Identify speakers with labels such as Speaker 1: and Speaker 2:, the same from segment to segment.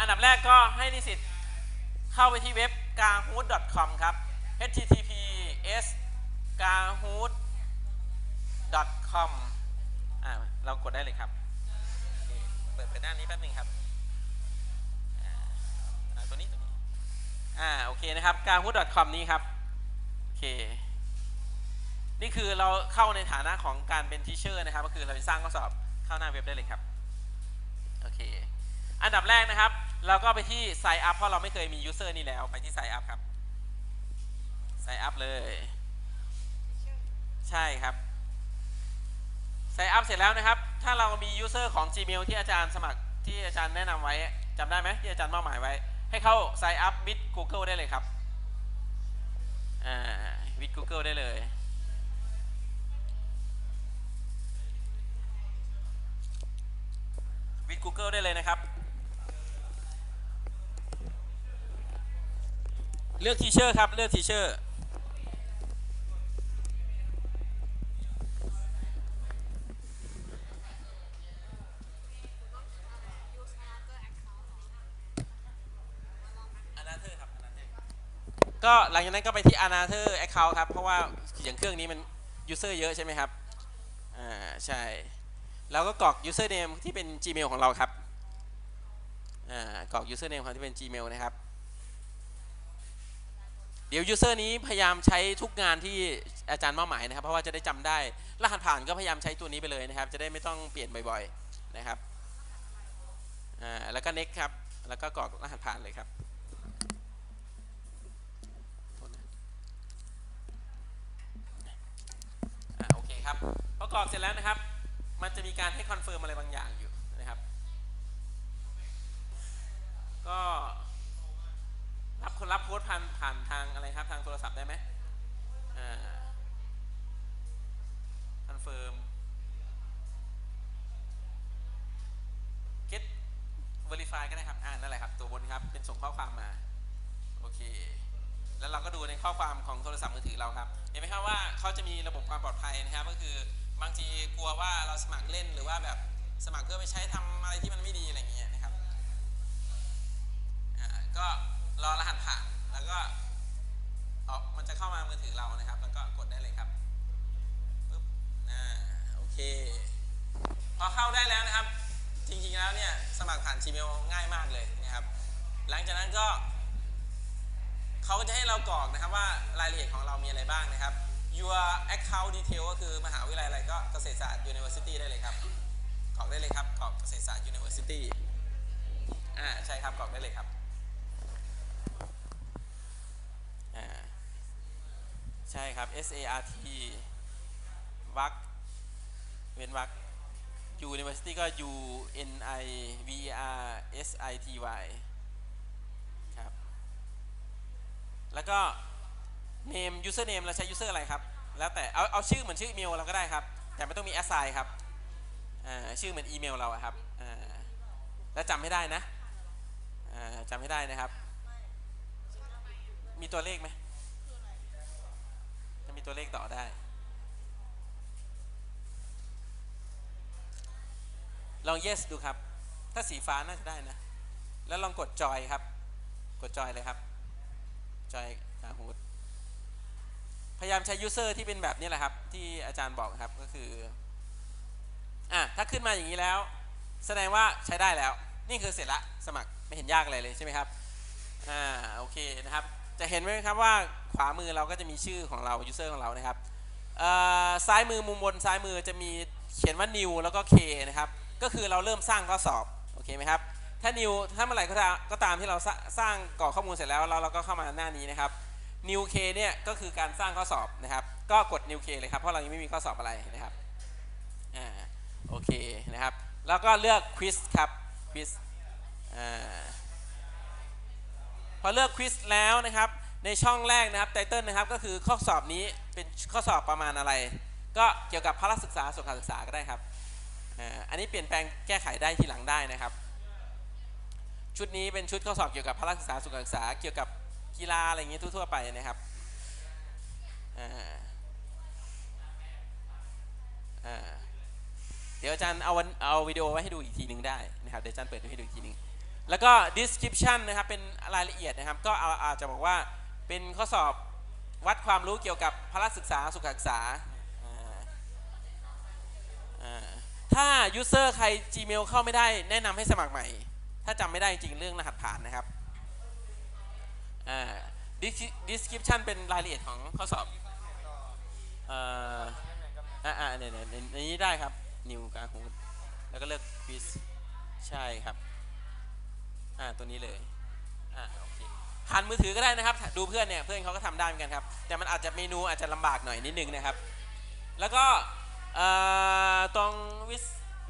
Speaker 1: อันดับแรกก็ให้นิสิตเข้าไปที่เว็บ kahoot.com ครับ https kahoot.com อ่าเรากดได้เลยครับ เปิดเปิดหน้านี้แป๊บหนึงครับอ่าอ่าตัวนี้ตัวนี้อ่าโอเคนะครับ kahoot.com นี้ครับโอเคนี่คือเราเข้าในฐานะของการเป็นทีเชอร์นะครับ ก็คือเราจะสร้างข้อสอบเข้าหน้าเว็บได้เลยครับ โอเค อันดับแรกนะครับ เราก็ไปที่ sign up เพราะเราไม่เคยมี user นี่แล้วไปที่ sign up ครับ sign up เลย ใช่ครับ sign up เสร็จแล้วนะครับ ถ้าเรามี user ของ Gmail ที่อาจารย์สมัครที่อาจารย์แนะนำไว้จำได้ไหมที่อาจารย์มอบหมายไว้ ให้เข้า sign up with Google ได้เลยครับอ่า with Google ได้เลยวิด Google ได้เลยนะครับ เลือกทีเชอร์ครับ เลือกทีเชอร์ก็หลังจากนั้นก็ไปที่ Another Account ครับ เพราะว่าอย่างเครื่องนี้มัน User เยอะใช่ไหมครับ อ่า ใช่เราก็กรอก username ที่เป็น Gmail ของเราครับ อ่า กรอก username ของที่เป็น Gmail นะครับ เดี๋ยว user นี้พยายามใช้ทุกงานที่อาจารย์มอบหมายนะครับ เพราะว่าจะได้จำได้ รหัสผ่านก็พยายามใช้ตัวนี้ไปเลยนะครับ จะได้ไม่ต้องเปลี่ยนบ่อยๆนะครับอ่าแล้วก็ next ครับ แล้วก็กรอกรหัสผ่านเลยครับโอเคครับพอกรอกเสร็จแล้วนะครับ มันจะมีการให้คอนเฟิร์มอะไรบางอย่างอยู่นะครับ ก็ รับโค้ดผ่านผ่านทางอะไรครับทางโทรศัพท์ได้ไหมอ่าคอนเฟิร์ม get verify ก็ได้ครับ อ่านั่นแหละครับ ตัวบนครับ เป็นส่งข้อความมา โอเค แล้วเราก็ดูในข้อความของโทรศัพท์มือถือเราครับ เห็นไหมครับว่าเขาจะมีระบบความปลอดภัยนะครับ ก็คือบางทีกลัวว่าเราสมัครเล่นหรือว่าแบบสมัครเพื่อไปใช้ทำอะไรที่มันไม่ดีอะไรอย่างเงี้ยนะครับ อ่า ก็ รอรหัสผ่านแล้วก็ออกมันจะเข้ามามือถือเรานะครับ แล้วก็กดได้เลยครับปึ๊บอ่าโอเค พอเข้าได้แล้วนะครับ จริงๆแล้วเนี่ยสมัครผ่าน Gmail ง่ายมากเลยนะครับ หลังจากนั้นก็เขาก็จะให้เรากรอกนะครับว่ารายละเอียดของเรามีอะไรบ้างนะครับ your account detail ก็คือมหาวิทยาลัยอะไรก็เกษตรศาสตร์ university ได้เลยครับกรอกได้เลยครับกรอกเกษตรศาสตร์ university อ่าใช่ครับกรอกได้เลยครับ อ่า ใช่ครับ S A R T วักเว้นวัก University ก็ U N I V E R S I T Y ครับ แล้วก็ name user name เราใช้ user อะไรครับ แล้วแต่เอาเอาชื่อเหมือนชื่ออีเมลเราก็ได้ครับ แต่ไม่ต้องมี assign ครับอ่าชื่อเหมือนอีเมลเราครับอ่าแล้วจำให้ได้นะอ่าจำให้ได้นะครับ มีตัวเลขไหม มีตัวเลขต่อได้ ลอง yes ดูครับ ถ้าสีฟ้าน่าจะได้นะ แล้วลองกดจอยครับ กดจอยเลยครับ จอยคาฮูดพยายามใช้ user ที่เป็นแบบนี้แหละครับ ที่อาจารย์บอกครับก็คืออะถ้าขึ้นมาอย่างนี้แล้ว แสดงว่าใช้ได้แล้ว นี่คือเสร็จละสมัครไม่เห็นยากอะไรเลยใช่ไหมครับอ่าโอเคนะครับ จะเห็นไหมครับว่า ขวามือเราก็จะมีชื่อของเรา user ของเรานะครับซ้ายมือมุมบนซ้ายมือจะมีเขียนว่า new แล้วก็ k นะครับ ก็คือเราเริ่มสร้างข้อสอบ โอเคไหมครับ ถ้า new ถ้าเมื่อไหร่ก็ตามที่เราสร้างกรอกข้อมูลเสร็จแล้วเราเราก็เข้ามาหน้านี้นะครับ new k เนี่ยก็คือการสร้างข้อสอบนะครับ ก็กด new k เลยครับเพราะเรายังไม่มีข้อสอบอะไรนะครับ อ่า โอเคนะครับ แล้วก็เลือก quiz ครับ quiz อ่า พอเลือกควิสแล้วนะครับ ในช่องแรกนะครับไตเติลนะครับก็คือข้อสอบนี้เป็นข้อสอบประมาณอะไร ก็เกี่ยวกับพละศึกษาสุขศึกษาก็ได้ครับอันนี้เปลี่ยนแปลงแก้ไขได้ทีหลังได้นะครับ ชุดนี้เป็นชุดข้อสอบเกี่ยวกับพละศึกษาสุขศึกษา เกี่ยวกับกีฬาอะไรอย่างเงี้ยทั่วๆไปนะครับเดี๋ยวอาจารย์เอาวันเอาวิดีโอไว้ให้ดูอีกทีหนึ่งได้นะครับเดี๋ยวอาจารย์เปิดให้ดูอีกทีหนึ่งแล้วก็ description นะครับเป็นรายละเอียดนะครับ ก็เอาอาจจะบอกว่า เป็นข้อสอบวัดความรู้เกี่ยวกับพละศึกษาสุขศึกษาอ่าอ่าถ้า user ใคร Gmail เข้าไม่ได้แนะนำให้สมัครใหม่ ถ้าจำไม่ได้จริงเรื่องรหัสผ่านนะครับอ่า Descri- description เป็นรายละเอียดของข้อสอบเอ่ออ่าอ่าเนี่ยเนี่ยในนี้ได้ครับ new กาฮูดแล้วก็เลือก quiz ใช่ครับ อ่าตัวนี้เลย อ่าโอเค ผ่านมือถือก็ได้นะครับ ดูเพื่อนเนี่ยเพื่อนเขาก็ทำได้เหมือนกันครับ แต่มันอาจจะเมนูอาจจะลำบากหน่อยนิดนึงนะครับ แล้วก็ตรง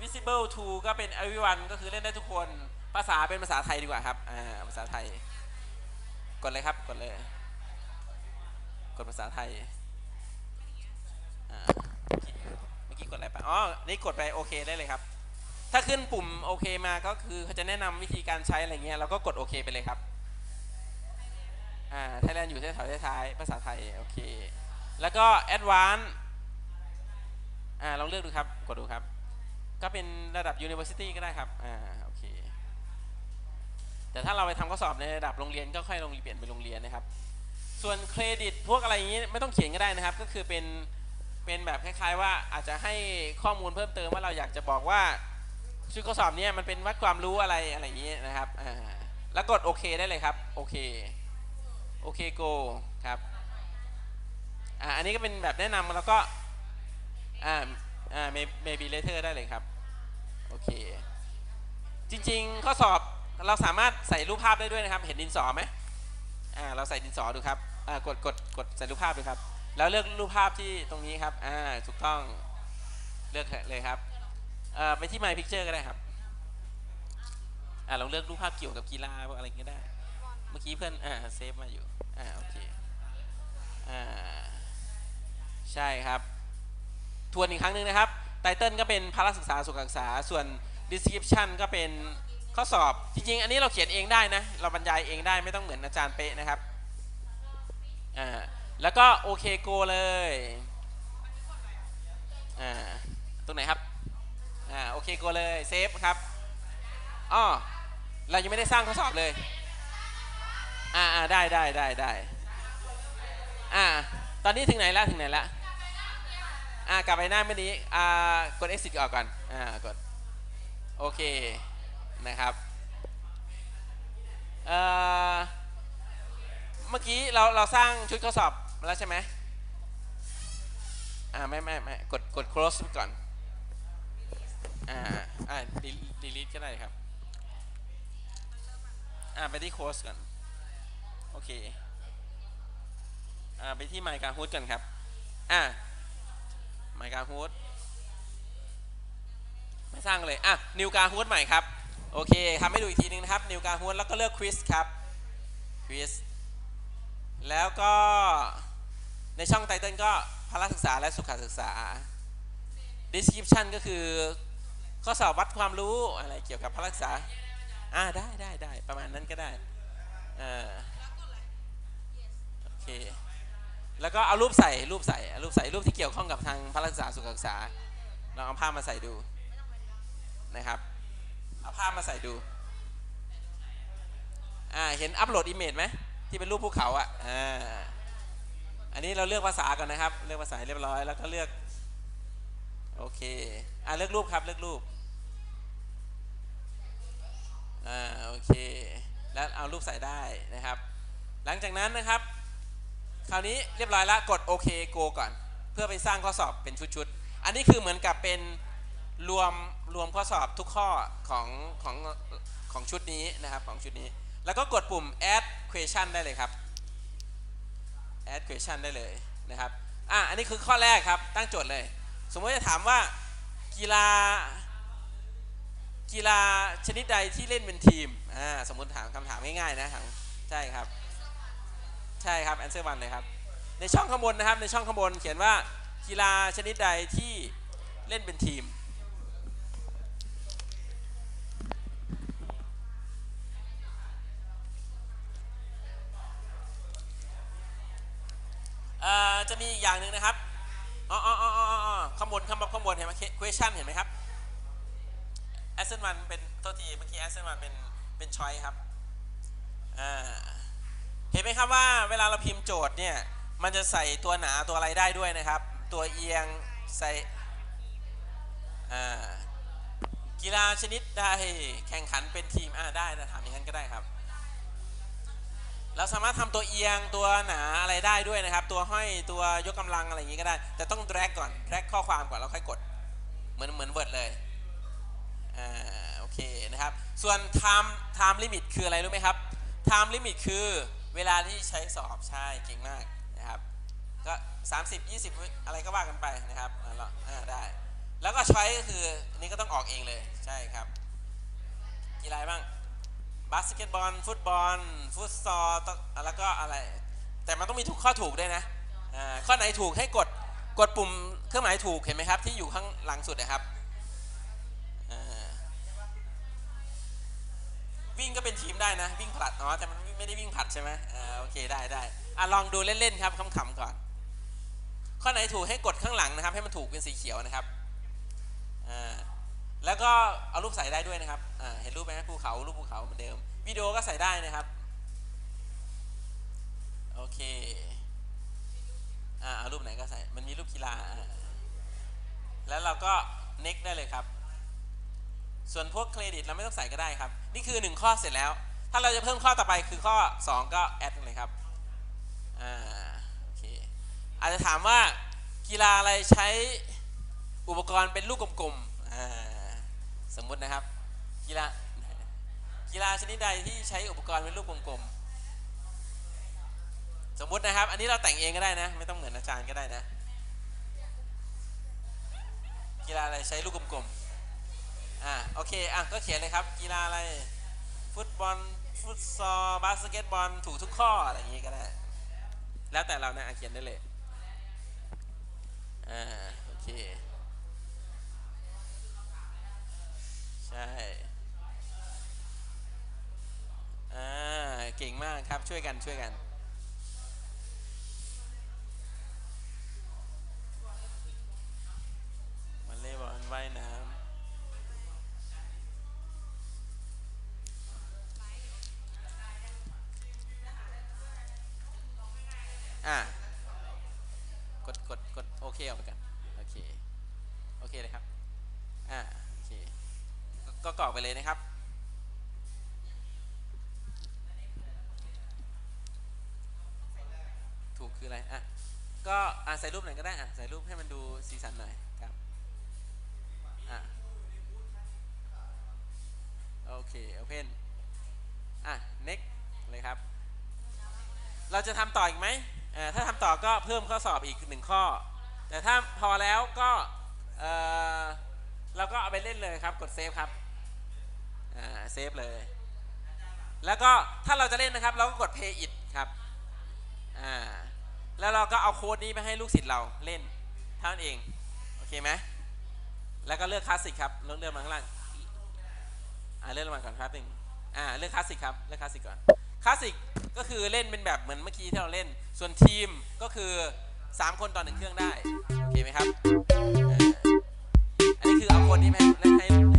Speaker 1: visible to ก็เป็น everyone ก็คือเล่นได้ทุกคนภาษาเป็นภาษาไทยดีกว่าครับอ่าภาษาไทย กดเลยครับกดเลยกดภาษาไทยเมื่อกี้กดอะไรไปอ๋อนี่กดไปโอเคได้เลยครับ ถ้าขึ้นปุ่มโอเคมาก็คือเขาจะแนะนำวิธีการใช้อะไรเงี้ยเราก็กดโอเคไปเลยครับ อ่าไทยแลนด์อยู่แถวท้ายๆภาษาไทยโอเคแล้วก็แอดวานอ่าลองเลือกดูครับกดดูครับ ก็เป็นระดับ University ก็ได้ครับอ่าโอเคแต่ถ้าเราไปทำข้อสอบในระดับโรงเรียนก็ค่อยลงเปลี่ยนเป็นโรงเรียนนะครับ ส่วนเครดิตพวกอะไรอย่างนี้ไม่ต้องเขียนก็ได้นะครับ ก็คือเป็นเป็นแบบคล้ายๆว่าอาจจะให้ข้อมูลเพิ่มเติมว่าเราอยากจะบอกว่าชุดข้อสอบเนี้มันเป็นวัดความรู้อะไรอะไรอย่างนี้นะครับอ่าแล้วกดโอเคได้เลยครับโอเค โอเคโกครับอ่าอันนี้ก็เป็นแบบแนะนำแล้วก็อ่าอ่า Maybe later ได้เลยครับโอเคจริงๆข้อสอบเราสามารถใส่รูปภาพได้ด้วยนะครับ เห็นดินสอไหมอ่าเราใส่ดินสอดูครับอ่ากดกดกดใส่รูปภาพดูครับ แล้วเลือกรูปภาพที่ตรงนี้ครับอ่าถูกต้องเลือกเลยครับอ่อไปที่ My Picture ก็ได้ครับอ่าลองเลือกรูปภาพเกี่ยวกับกีฬาอะไรก็ได้ เมื่อกี้เพื่อนอ่าเซฟมาอยู่อ่าโอเคอ่าใช่ครับทวนอีกครั้งหนึ่งนะครับไตเติลก็เป็นพละศึกษาสุขศึกษา ส่วน description ก็เป็นข้อสอบ จริงๆ อันนี้เราเขียนเองได้นะ เราบรรยายเองได้ไม่ต้องเหมือนอาจารย์เป๊ะนะครับ อ่า แล้วก็โอเคโกเลย อ่า ตรงไหนครับ อ่า โอเคโกเลย เซฟครับอ้อเรายังไม่ได้สร้างข้อสอบเลย อ่าได้ได้ได้ได้อ่าตอนนี้ถึงไหนแล้วถึงไหนแล้วอ่ากลับไปหน้าเมื่อนี้อ่ากด exit ออกก่อนอ่ากดโอเคนะครับเอ่อเมื่อกี้เราเราสร้างชุดข้อสอบแล้วใช่ไหมอ่าไม่ไม่ไม่กดกด close ไปก่อนอ่าอ่า delete ก็ได้ครับอ่าไปที่โค้ชก่อน โอเคอ่าไปที่ My g a h o o d ก่อนครับอ่า My g a h o o d ไม่สร้างเลยอะ New g a h o o d ใหม่ครับโอเคทำให้ดูอีกทีนึงนะครับ New g a h o o d แล้วก็เลือก Quiz ครับ Quiz แล้วก็ในช่องไตเติลก็พละศึกษาและสุขศึกษา description ก็คือข้อสอบวัดความรู้อะไรเกี่ยวกับพละศึกษา อ่าได้ได้ได้ประมาณนั้นก็ได้ออโอเค แล้วก็เอารูปใส่รูปใส่รูปใส่รูปที่เกี่ยวข้องกับทางพละศึกษาสุขศึกษาลองเอาภาพมาใส่ดูนะครับเอาภาพมาใส่ดูอ่าเห็นอัปโหลดอิมเมจไหมที่เป็นรูปภูเขาอะอ่าอันนี้เราเลือกภาษาก่อนนะครับ เลือกภาษาเรียบร้อยแล้วก็เลือกโอเคอ่าเลือกรูปครับเลือกรูปอ่าโอเคแล้วเอารูปใส่ได้นะครับ หลังจากนั้นนะครับ คราวนี้เรียบร้อยแล้วกดโอเคโกก่อน เพื่อไปสร้างข้อสอบเป็นชุดๆ อันนี้คือเหมือนกับเป็นรวมรวมข้อสอบทุกข้อของของของชุดนี้นะครับของชุดนี้ แล้วก็กดปุ่ม add question ได้เลยครับ add question ได้เลยนะครับอะอันนี้คือข้อแรกครับตั้งโจทย์เลย สมมติจะถามว่ากีฬากีฬาชนิดใดที่เล่นเป็นทีมอ่าสมมติถามคำถามง่ายๆนะถามใช่ครับ ใช่ครับ answer one เลยครับ ในช่องข้างบนนะครับ ในช่องข้างบนเขียนว่ากีฬาชนิดใดที่เล่นเป็นทีม จะมีอีกอย่างหนึ่งนะครับ อ๋ออ๋ออ๋ออข้างบนข้างบนข้างบนเห็นไหม question เห็นไหมครับ a s s e n one เป็นโทษที เมื่อกี้ a s s e n one เป็น เป็นช้อยครับ ครับว่าเวลาเราพิมพ์โจทย์เนี่ยมันจะใส่ตัวหนาตัวอะไรได้ด้วยนะครับ ตัวเอียงใส่กีฬาชนิดใดแข่งขันเป็นทีมอ่าได้นะถามอย่างนั้นก็ได้ครับ เราสามารถทำตัวเอียงตัวหนาอะไรได้ด้วยนะครับ ตัวห้อยตัวยกกำลังอะไรอย่างนี้ก็ได้แต่ต้อง drag ก่อน drag ข้อความก่อนแล้วค่อยกดเหมือนเหมือน Word เลยอ่าโอเคนะครับ ส่วน time time limit คืออะไรรู้ไหมครับ time limit คือ เวลาที่ใช้สอบใช่เก่งมากนะครับก็30 20วิอะไรก็ว่ากันไปนะครับอ่าแล้วได้แล้วก็ช้อยก็คืออันนี้ก็ต้องออกเองเลยใช่ครับกีฬาบ้างบาสเกตบอลฟุตบอลฟุตซอลแล้วก็อะไร แต่มันต้องมีถูกข้อถูกด้วยนะข้อไหนถูกให้กดกดปุ่มเครื่องหมายถูกเห็นไหมครับที่อยู่ข้างหลังสุดนะครับอ่า วิ่งก็เป็นทีมได้นะ วิ่งผลัดอ๋อแต่มันไม่ได้วิ่งผลัดใช่ไหมอ่าโอเคได้ได้อะลองดูเล่นๆครับขำๆก่อน ข้อไหนถูกให้กดข้างหลังนะครับ ให้มันถูกเป็นสีเขียวนะครับอ่าแล้วก็เอารูปใส่ได้ด้วยนะครับอ่าเห็นรูปไหมภูเขารูปภูเขาเหมือนเดิมวิดีโอก็ใส่ได้นะครับโอเคอ่าเอารูปไหนก็ใส่มันมีรูปกีฬาอ่าแล้วเราก็ next ได้เลยครับ ส่วนพวกเครดิตเราไม่ต้องใส่ก็ได้ครับ นี่คือ 1 ข้อเสร็จแล้ว ถ้าเราจะเพิ่มข้อต่อไปคือข้อ 2 ก็แอดเลยครับอ่าโอเคอาจจะถามว่ากีฬาอะไรใช้อุปกรณ์เป็นลูกกลมๆอ่าสมมุตินะครับกีฬากีฬาชนิดใดที่ใช้อุปกรณ์เป็นลูกกลมๆสมมุตินะครับ อันนี้เราแต่งเองก็ได้นะ ไม่ต้องเหมือนอาจารย์ก็ได้นะ กีฬาอะไรใช้ลูกกลมๆ อ่าโอเคอะก็เขียนเลยครับ กีฬาอะไร ฟุตบอล ฟุตซอลบาสเกตบอล ถูกทุกข้อ อะไรอย่างงี้ก็ได้ แล้วแต่เรานะอะเขียนได้เลย อ่า โอเค ใช่อ่าเก่งมากครับช่วยกันช่วยกัน อะกดกดกดโอเคออกไปกันโอเคโอเคเลยครับอ่าโอเคก็ก็กรอกไปเลยนะครับถูกคืออะไรอะก็อะใส่รูปหน่อยก็ได้อะใส่รูปให้มันดูสีสันหน่อยครับอะโอเค open อะ next เลยครับ เราจะทำต่ออีกไหม ถ้าทำต่อก็เพิ่มข้อสอบอีกหนึ่งข้อ แต่ถ้าพอแล้วก็เราก็เอาไปเล่นเลยครับกดเซฟครับเซฟเลย แล้วก็ถ้าเราจะเล่นนะครับ เราก็กด play it ครับแล้วเราก็เอาโค้ดนี้ไปให้ลูกศิษย์เราเล่นเท่านั้นเองโอเคไหมแล้วก็เลือกคลาสสิกครับเลือกเลือกมาข้างล่างเลือกมาก่อนครับหนึ่งเลือกคลาสสิกครับเลือกคลาสสิกก่อน คลาสสิกก็คือเล่นเป็นแบบเหมือนเมื่อกี้ที่เราเล่น ส่วนทีมก็คือ 3 คนต่อหนึ่งเครื่องได้ โอเคไหมครับ อันนี้คือเอาคนนี้มาให้ให้